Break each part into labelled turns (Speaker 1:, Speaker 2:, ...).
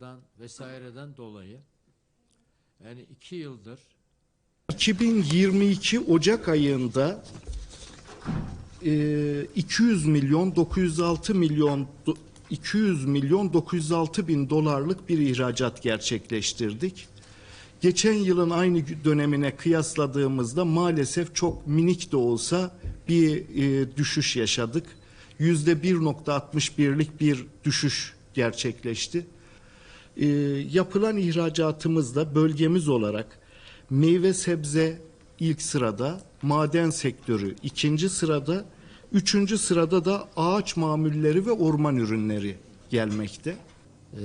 Speaker 1: Dan vesaireden dolayı yani iki yıldır
Speaker 2: 2022 Ocak ayında e, 200 milyon 906 milyon do- 200 milyon 906 bin dolarlık bir ihracat gerçekleştirdik. Geçen yılın aynı dönemine kıyasladığımızda maalesef çok minik de olsa bir e, düşüş yaşadık. Yüzde 1.61'lik bir düşüş gerçekleşti. E, yapılan ihracatımızda bölgemiz olarak meyve sebze ilk sırada, maden sektörü ikinci sırada, üçüncü sırada da ağaç mamulleri ve orman ürünleri gelmekte.
Speaker 1: eee,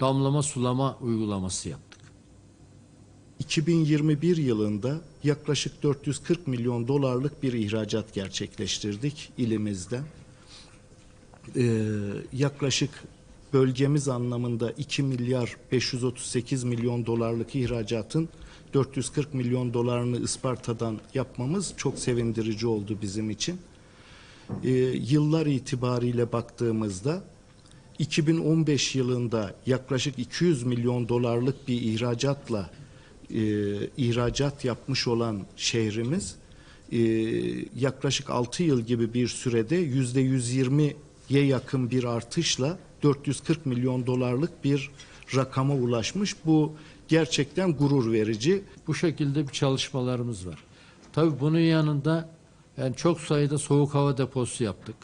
Speaker 1: damlama sulama uygulaması yaptık.
Speaker 2: 2021 yılında yaklaşık 440 milyon dolarlık bir ihracat gerçekleştirdik ilimizden. Ee, yaklaşık bölgemiz anlamında 2 milyar 538 milyon dolarlık ihracatın 440 milyon dolarını Isparta'dan yapmamız çok sevindirici oldu bizim için. Ee, yıllar itibariyle baktığımızda 2015 yılında yaklaşık 200 milyon dolarlık bir ihracatla e, ihracat yapmış olan şehrimiz e, yaklaşık 6 yıl gibi bir sürede yüzde 120'ye yakın bir artışla 440 milyon dolarlık bir rakama ulaşmış. Bu gerçekten gurur verici.
Speaker 1: Bu şekilde bir çalışmalarımız var. Tabii bunun yanında yani çok sayıda soğuk hava deposu yaptık.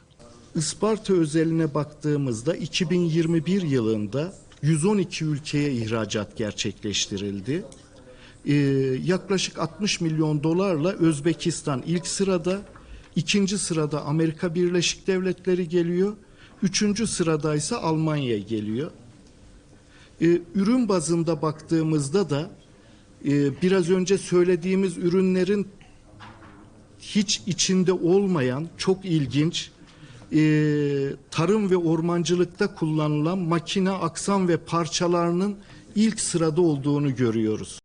Speaker 2: Isparta özeline baktığımızda 2021 yılında 112 ülkeye ihracat gerçekleştirildi. Ee, yaklaşık 60 milyon dolarla Özbekistan ilk sırada, ikinci sırada Amerika Birleşik Devletleri geliyor, üçüncü sırada ise Almanya geliyor. Ee, ürün bazında baktığımızda da e, biraz önce söylediğimiz ürünlerin hiç içinde olmayan çok ilginç e, tarım ve ormancılıkta kullanılan makine, aksam ve parçalarının ilk sırada olduğunu görüyoruz.